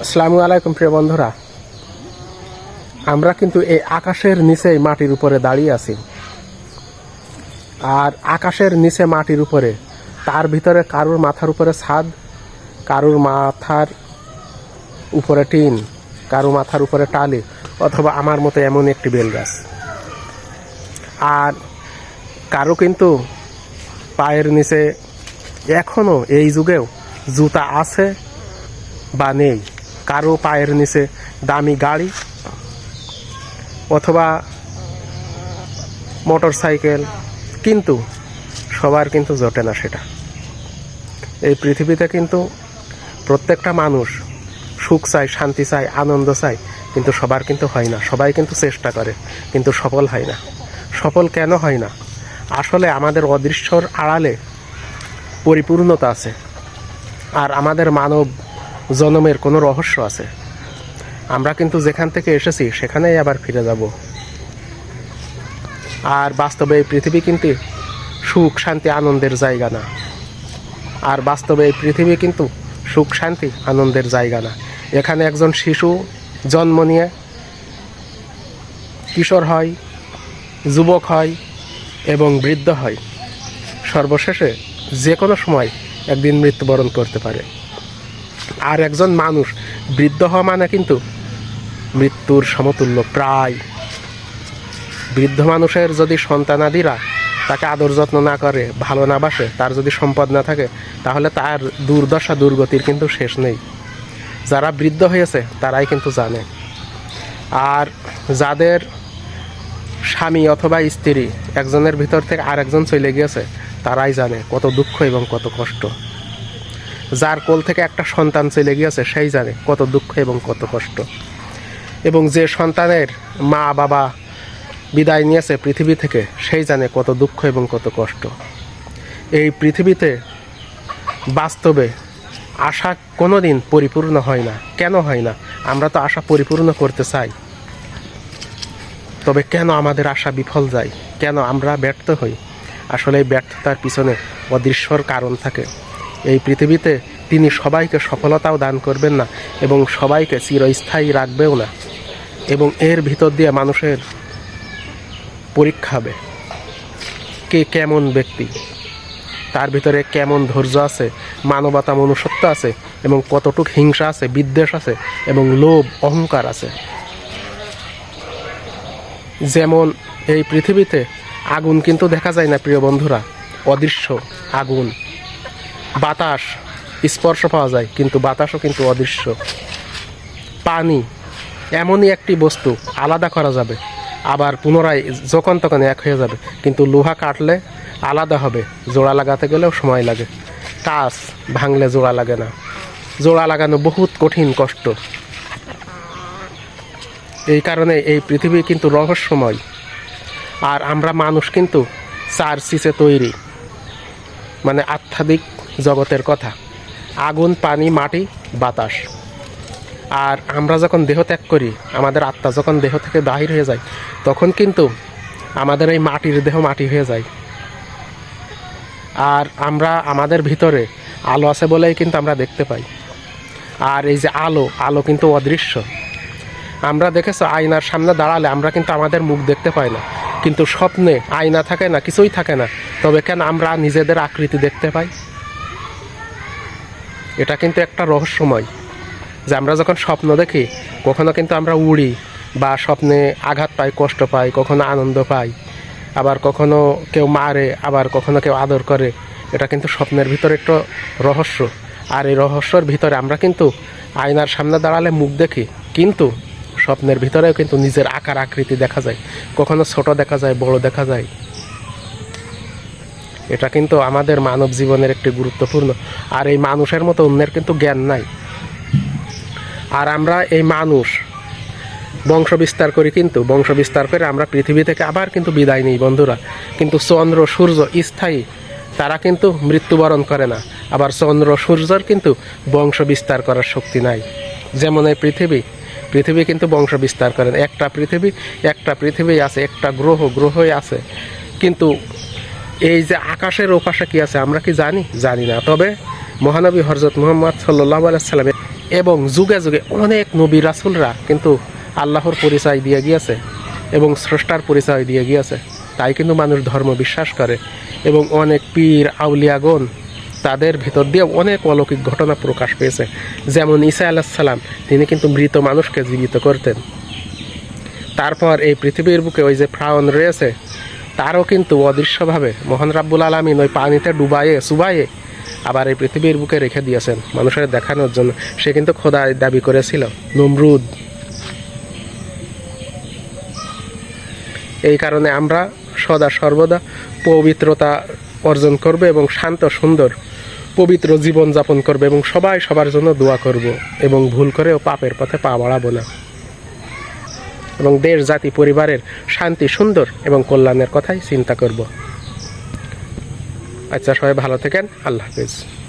আসসালামু আলাইকুম, প্রিয় বন্ধুরা। আমরা কিন্তু এই আকাশের নিচেই মাটির উপরে দাঁড়িয়ে আছি। আর আকাশের নিচে মাটির উপরে, তার ভিতরে কারুর মাথার উপরে ছাদ, কারুর মাথার উপরে টিন, কারুর মাথার উপরে টালি, অথবা আমার মতো এমন একটি বেল গাছ আর কারও কিন্তু পায়ের নিচে এখনও এই যুগেও জুতা আছে বা নেই। কারও পায়ের নিচে দামি গাড়ি অথবা মোটর সাইকেল কিন্তু সবার কিন্তু জোটে না সেটা। এই পৃথিবীতে কিন্তু প্রত্যেকটা মানুষ সুখ চায়, শান্তি চায়, আনন্দ চায়, কিন্তু সবার কিন্তু হয় না। সবাই কিন্তু চেষ্টা করে, কিন্তু সফল হয় না। সফল কেন হয় না? আসলে আমাদের অদৃশ্যর আড়ালে পরিপূর্ণতা আছে। আর আমাদের মানব জনমের কোনো রহস্য আছে। আমরা কিন্তু যেখান থেকে এসেছি, সেখানেই আবার ফিরে যাব। আর বাস্তবে এই পৃথিবী কিন্তু সুখ, শান্তি, আনন্দের জায়গা না। আর বাস্তবে এই পৃথিবী কিন্তু সুখ, শান্তি, আনন্দের জায়গা না। এখানে একজন শিশু জন্ম নিয়ে কিশোর হয়, যুবক হয় এবং বৃদ্ধ হয়। সর্বশেষে যে কোনো সময় একদিন মৃত্যুবরণ করতে পারে। আর একজন মানুষ, বৃদ্ধ হওয়া মানে কিন্তু মৃত্যুর সমতুল্য প্রায়। বৃদ্ধ মানুষের যদি সন্তানাদিরা তাকে আদর যত্ন না করে, ভালো না বাসে, তার যদি সম্পদ না থাকে, তাহলে তার দুর্দশা, দুর্গতির কিন্তু শেষ নেই। যারা বৃদ্ধ হয়েছে, তারাই কিন্তু জানে। আর যাদের স্বামী অথবা স্ত্রী একজনের ভিতর থেকে আরেকজন চলে গিয়েছে, তারাই জানে কত দুঃখ এবং কত কষ্ট। যার কোল থেকে একটা সন্তান চলে গিয়েছে, সেই জানে কত দুঃখ এবং কত কষ্ট। এবং যে সন্তানের মা, বাবা বিদায় নিয়েছে পৃথিবী থেকে, সেই জানে কত দুঃখ এবং কত কষ্ট। এই পৃথিবীতে বাস্তবে আশা কোনো দিন পরিপূর্ণ হয় না। কেন হয় না? আমরা তো আশা পরিপূর্ণ করতে চাই। তবে কেন আমাদের আশা বিফল যায়? কেন আমরা ব্যর্থ হই? আসলে ব্যর্থতার পিছনে অদৃশ্যর কারণ থাকে। এই পৃথিবীতে তিনি সবাইকে সফলতাও দান করবেন না এবং সবাইকে চিরস্থায়ী রাখবেও না। এবং এর ভিতর দিয়ে মানুষের পরীক্ষা হবে কে কেমন ব্যক্তি, তার ভিতরে কেমন ধৈর্য আছে, মানবতা মনুষ্যত্ব আছে এবং কতটুক হিংসা আছে, বিদ্বেষ আছে এবং লোভ, অহংকার আছে। যেমন এই পৃথিবীতে আগুন কিন্তু দেখা যায় না, প্রিয় বন্ধুরা, অদৃশ্য আগুন। বাতাস, স্পর্শ পাওয়া যায়, কিন্তু বাতাসও কিন্তু অদৃশ্য। পানি, এমনই একটি বস্তু, আলাদা করা যাবে। আবার পুনরায় যখন তখন এক হয়ে যাবে, কিন্তু লোহা কাটলে আলাদা হবে। জোড়া লাগাতে গেলেও সময় লাগে। কাজ ভাঙলে জোড়া লাগে না। জোড়া লাগানো বহুত কঠিন কষ্ট। এই কারণে এই পৃথিবী কিন্তু রহস্যময়। আর আমরা মানুষ কিন্তু চার সিসে তৈরি। মানে আধ্যাত্মিক জগতের কথা। আগুন, পানি, মাটি, বাতাস। আর আমরা যখন দেহ ত্যাগ করি, আমাদের আত্মা যখন দেহ থেকে বাহির হয়ে যায়, তখন কিন্তু আমাদের এই মাটির দেহ মাটি হয়ে যায়। আর আমরা আমাদের ভিতরে আলো আছে বলেই কিন্তু আমরা দেখতে পাই। আর এই যে আলো আলো কিন্তু অদৃশ্য। আমরা দেখেছ, আয়নার সামনে দাঁড়ালে আমরা কিন্তু আমাদের মুখ দেখতে পাই না। কিন্তু স্বপ্নে আয়না থাকে না, কিছুই থাকে না। তবে কেন আমরা নিজেদের আকৃতি দেখতে পাই? এটা কিন্তু একটা রহস্যময় যে আমরা যখন স্বপ্ন দেখি, কখনো কিন্তু আমরা উড়ি বা স্বপ্নে আঘাত পাই, কষ্ট পাই, কখনো আনন্দ পাই, আবার কখনো কেউ মারে, আবার কখনো কেউ আদর করে, এটা কিন্তু স্বপ্নের ভিতরে একটা রহস্য। আর এই রহস্যর ভিতরে আমরা কিন্তু আয়নার সামনে দাঁড়ালে মুখ দেখি, কিন্তু স্বপ্নের ভিতরেও কিন্তু নিজের আকার আকৃতি দেখা যায়। কখনো ছোট দেখা যায়, বড় দেখা যায়। এটা কিন্তু আমাদের মানব জীবনের একটি গুরুত্বপূর্ণ। আর এই মানুষের মতো অন্যের কিন্তু জ্ঞান নাই। আর আমরা এই মানুষ বংশ বিস্তার করি কিন্তু বংশ বিস্তার করে আমরা পৃথিবী থেকে আবার কিন্তু বিদায় নিই বন্ধুরা। কিন্তু চন্দ্র, সূর্য স্থায়ী, তারা কিন্তু মৃত্যুবরণ করে না। আবার চন্দ্র, সূর্যর কিন্তু বংশ বিস্তার করার শক্তি নাই। যেমন এই পৃথিবী পৃথিবী কিন্তু বংশ বিস্তার করে না। একটা পৃথিবী একটা পৃথিবী আছে, একটা গ্রহ, গ্রহই আছে। কিন্তু এই যে আকাশের ওপাশে কি আছে, আমরা কি জানি? জানি না। তবে মহানবী হরজত মোহাম্মদ সাল্লাহ আলাইসাল্লাম এবং যুগে যুগে অনেক নবী রাসুলরা কিন্তু আল্লাহর পরিচয় দিয়ে গিয়েছে এবং স্রষ্টার পরিচয় দিয়ে গিয়েছে। তাই কিন্তু মানুষ ধর্ম বিশ্বাস করে এবং অনেক পীর, আউলিয়াগণ তাদের ভিতর দিয়ে অনেক অলৌকিক ঘটনা প্রকাশ পেয়েছে। যেমন ঈসা আলাহিসাল্লাম তিনি কিন্তু মৃত মানুষকে জীবিত করতেন। তারপর এই পৃথিবীর বুকে ওই যে ফ্রাউন রয়েছে তারও কিন্তু অদৃশ্যভাবে মোহন রাব্বুল আলমিন ওই পানিতে ডুবাইয়ে, সুবাইয়ে আবার এই পৃথিবীর বুকে রেখে দিয়েছেন মানুষের দেখানোর জন্য। সে কিন্তু খোদা দাবি করেছিল, নমরুদ। এই কারণে আমরা সদা সর্বদা পবিত্রতা অর্জন করব এবং শান্ত, সুন্দর, পবিত্র জীবন যাপন করবে এবং সবাই সবার জন্য দোয়া করব এবং ভুল করেও পাপের পথে পা বাড়াবো না। এবং দেশ, জাতি, পরিবারের শান্তি, সুন্দর এবং কল্যাণের কথাই চিন্তা করব। আচ্ছা সবাই ভালো থাকেন। আল্লাহ হাফিজ।